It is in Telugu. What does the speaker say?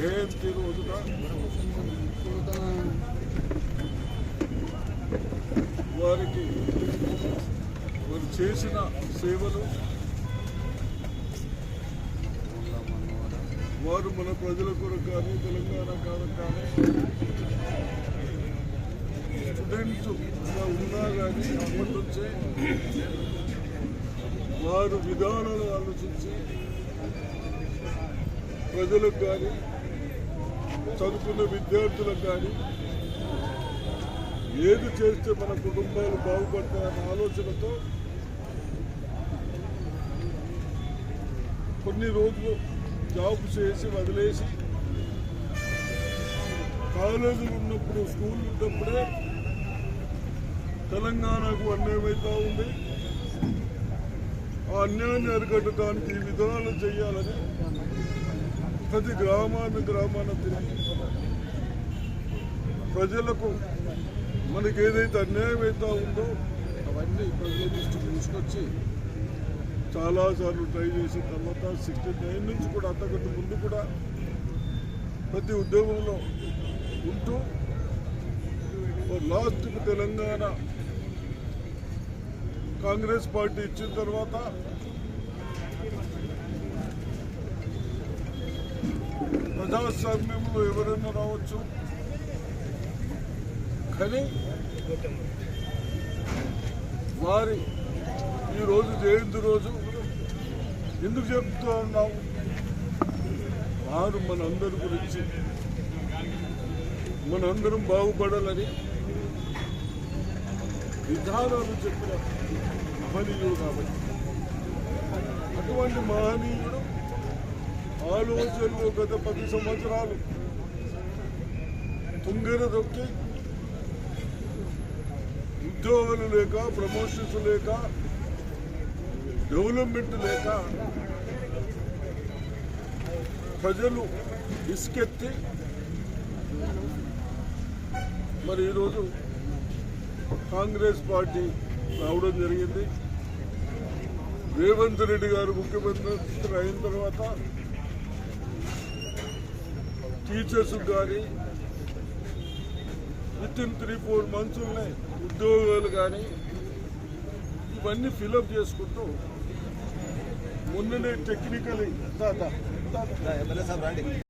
జయంతి రోజున వారికి వారు చేసిన సేవలు వారు మన ప్రజల కొరకు కానీ తెలంగాణ కాలం కానీ స్టూడెంట్స్ ఉన్నా కానీ అప్పటి నుంచే వారు విధానాలు ఆలోచించి ప్రజలకు కానీ చదువుకున్న విద్యార్థులకు కానీ ఏది చేస్తే మన కుటుంబాలు బాగుపడతాయన్న ఆలోచనతో కొన్ని రోజులు జాబ్ చేసి వదిలేసి కాలేజీలు ఉన్నప్పుడు స్కూల్ ఉన్నప్పుడే తెలంగాణకు అన్యాయం ఉంది. ఆ అన్యాయాన్ని అరికట్టడానికి ఈ విధానాలు చేయాలని ప్రతి గ్రామాన్ని గ్రామాన్ని తిరిగి ప్రజలకు మనకి ఏదైతే అన్యాయం అవుతా ఉందో అవన్నీ ప్రజల దృష్టికి తీసుకొచ్చి చాలాసార్లు ట్రై చేసిన తర్వాత సిక్స్టీ నైన్ నుంచి కూడా అంతకంటే ముందు కూడా ప్రతి ఉద్యోగంలో ఉంటూ లాస్ట్కి తెలంగాణ కాంగ్రెస్ పార్టీ ఇచ్చిన తర్వాత ప్రజాస్వామ్యంలో ఎవరైనా రావచ్చు? కానీ వారి ఈరోజు జయంతి రోజు ఎందుకు చెప్తూ ఉన్నాం వారు మనందరి గురించి. మనందరం బాగుపడాలని విధానాలు చెప్పిన మహనీయుడు కాబట్టి. అటువంటి మహనీయుడు ఆలోచనలు గత పది సంవత్సరాలు. తుంగర దొక్కి ఉద్యోగాలు లేక ప్రమోషన్స్ లేక డెవలప్మెంట్ లేక ప్రజలు ఇసుకెత్తి మరి ఈరోజు కాంగ్రెస్ పార్టీ రావడం జరిగింది. రేవంత్ రెడ్డి గారు ముఖ్యమంత్రి అయిన తర్వాత టీచర్స్ కానీ with in three four months ఉన్నాయి ఉద్యోగాలు కానీ ఇవన్నీ ఫిలప్ చేసుకుంటూ మొన్ననే టెక్నికలీ